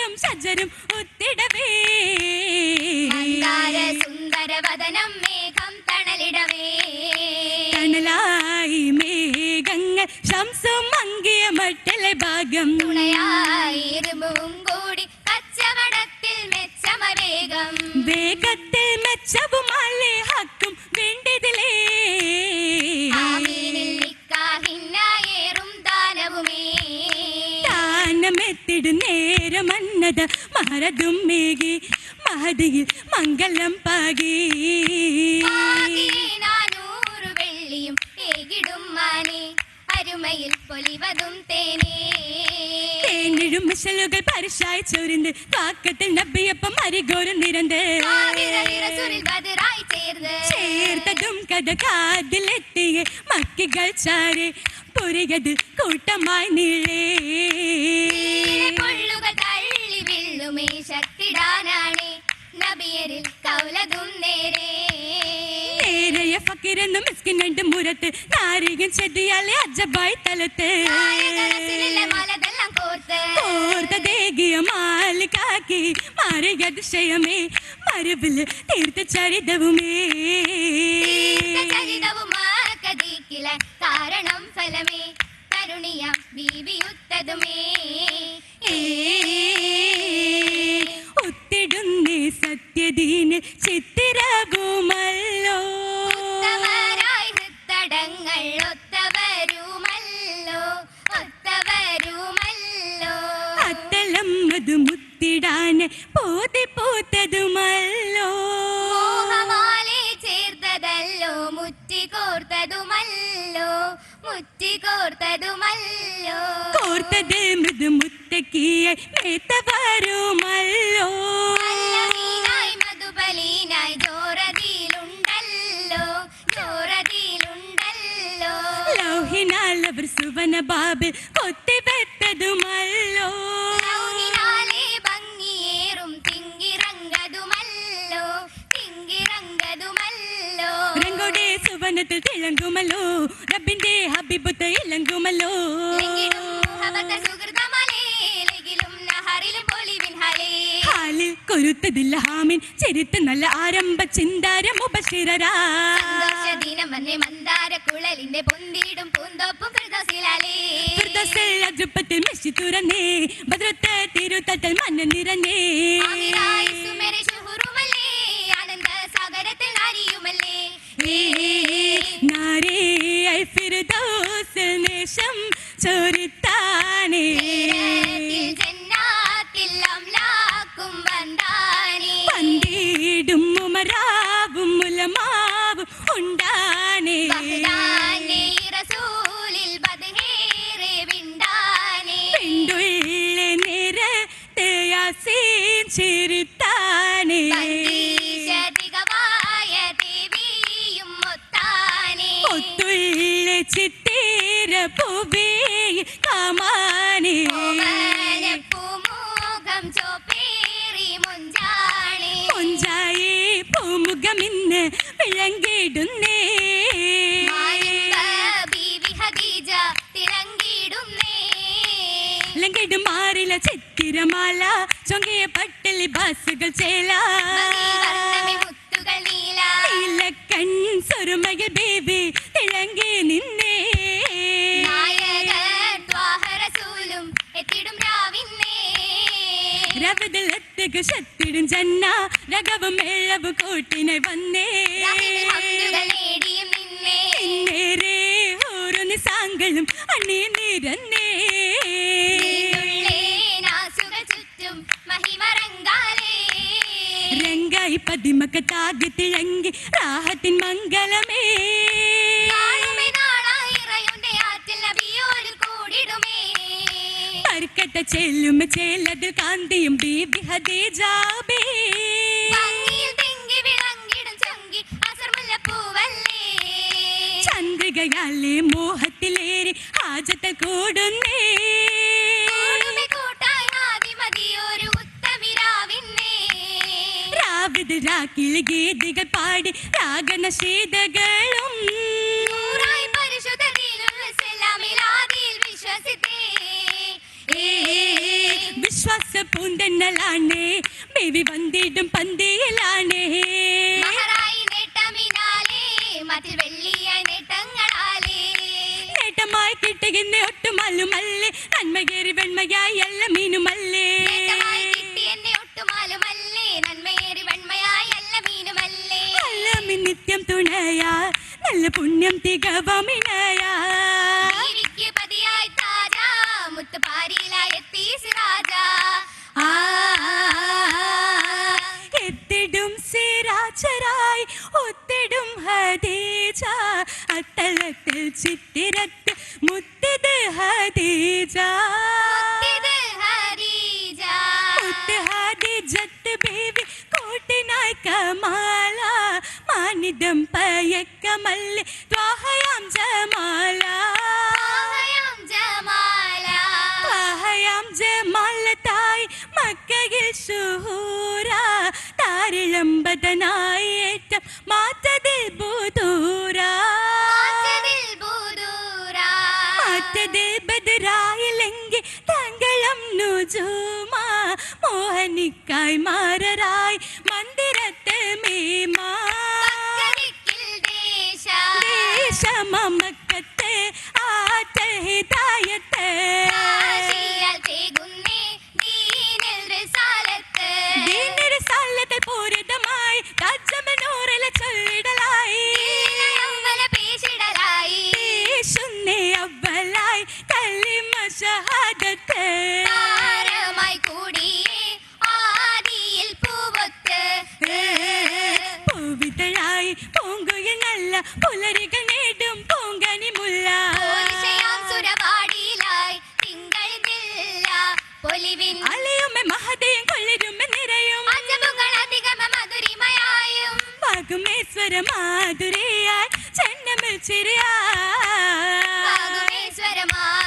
കതിരും സജ്ജരും ഒത്തിടവേ. മന്ദാര സുന്ദര വദനം മേഘം തണലിടവേ. തണലായി മേഘങ്ങൾ ശംസം മങ്ങിയ മട്ടലെ ഭാഗം. തുണയായി മംഗളമെത്തിടും നേരമന്നത് മഹരതും മേകി മഹതിയിൽ മംഗളം പാകി. നാനൂറ് വെള്ളിയും ഏകിടും മാനേ അരുമയിൽ പൊലിവതും തേനേ. തേനിഴും മിഷലുകൾ പരിശായി ചൊരിന്ത് കാക്കത്തിൽ നബിയപ്പം അരികോരം നിരന്ത്. ചേർത്തതും കഥ കാതിലെത്തിയ മക്കികൾ ചാരി പൊരികത് കൂട്ടമായി നീളേ. നേരെയ മിസ്കിൻ രണ്ട് മുരത്ത്. നാരികൻ ചെടിയാലെ അജബായി തലത്ത്. കോർത്ത് മാലികാക്കി മാറിയതിശയമേ മരുവിൽ തീർത്ത ചരിതവുമേ. കാരണം ഫലമേ കരുണിയാം ബീവിയുത്തതുമേ ഒത്തിടുന്നേ സത്യദീന് അത്തലം അത് മുത്തിടാന് പോതി മോഹമാലെ ചേർത്തതല്ലോ മുറ്റി കോർത്തതുമല്ലോ മുറ്റി കോർത്തതുമല്ലോ കോർത്തത് മൃദു മേത്തവരുമല്ലോ മല്ലമീനായി മധുബലീനായി ജോറതിയിലുണ്ടല്ലോ ജോറതിയിലുണ്ടല്ലോ. ലോഹിനാൽ അവർ സുവന ബാബിൽ കൊത്തിവെത്തതുമല്ലോ തിളങ്ങുമല്ലോ റബ്ബിന്റെ ഹബിബുത്ത് ഹലേ. ഹാലിൽ കൊരുത്തതില്ല ഹാമിൻ ചെരുത്ത് നല്ല ആരംഭ ചിന്താരം ഉപശിരരാ ദിനം വന്നേ മന്ദാര കുഴലിന്റെ പൊന്തിടും പൂന്തോപ്പും അജുപ്പത്തിൽ മെസ്സി തുറന്നേ ഭദ്രത്തെ തിരുത്തട്ടൽ മണ്ണ് നിറഞ്ഞേ. ചൊരിത്താനേ. പന്തീടും ഉമരാവും മുലമാവും ഉണ്ടാനേ ചിരിത്താനേ. ഒത്തുള്ള ചിത്തീര പൂവേ മുഞ്ചാണേ. കൊഞ്ചായി പൂമുഖമിന്ന് വിളങ്ങിടുന്നേ ലങ്കിടും മാറില ചിത്തിരമാല ചൊങ്കിയ പട്ടലി ബാസുകൾ ചേല. മണിവർണമേ മുത്തുകൾ നീല. ഇലക്കൺ സുറുമകൾ ബേബി രവതലത്തുക ശത്തിടും ജന്ന രകവും മേളവ് കൂട്ടിനെ വന്നേ. നേരേ ഓരോ നിസാങ്കളും അണ്ണേ നിരന്നേ. രംഗായി പതിമക്ക താഗ് രാഹത്തിൻ മംഗളമേ. ചെല്ലും ചേലത് കാന്തിയും ബീബി ഹദീജാബേ ചന്ദ്രികയാലെ മോഹത്തിലേറി ഹാജത്തെ കൂടുന്നേ. രാവിത് രാക്കിൽ ഗീതികൾ പാടി രാഗനശീതകളും നൂറായി വെണ്മയായി എല്ലാ മീനുമല്ലേ. നേട്ടമായി കിട്ടി എന്നെ ഒട്ടുമാലുമല്ലേ. നന്മയേറി വെണ്മയായി അല്ല മീനുമല്ലേ. നിത്യം തുണയാ. നല്ല പുണ്യം തികവമിണയാ ഹദീജ അത്തലത്തിൽ ചിത്തിരത്ത് മുത്തിത് ഹദീജ. ഹദീജത്ത് ബേബി കൂട്ടിനായി കമാല മാനിതം പയക്കമല്ലേ ത്വാഹയാം ജമാല. ത്വാഹയാം ജമാല. തായ് മക്കയിൽ ശൂര താരിളമ്പതനായി ഏറ്റം മാറ്റതിൽ നുജൂമ മോഹനിക്കായി മാറരായി മന്ദിരത്ത് മീമാ. മക്കരിക്കിൽ പൂവിതഴായി പൂങ്കുയിൽ നല്ല പുലരികൾ നേടും പൂങ്കനി മുല്ല. പോരിശയാം സുരവാടിയിലായി തിങ്കൾ നില്ല പൊലിവിൻ അലയുമെ മഹതയും കൊള്ളിരുമെ നിറയും മധുരിമയായും. മാധുരിയായി ചെന്നമിൽ ചിരിയാ പാകുമേശ്വര മാധുരിയായി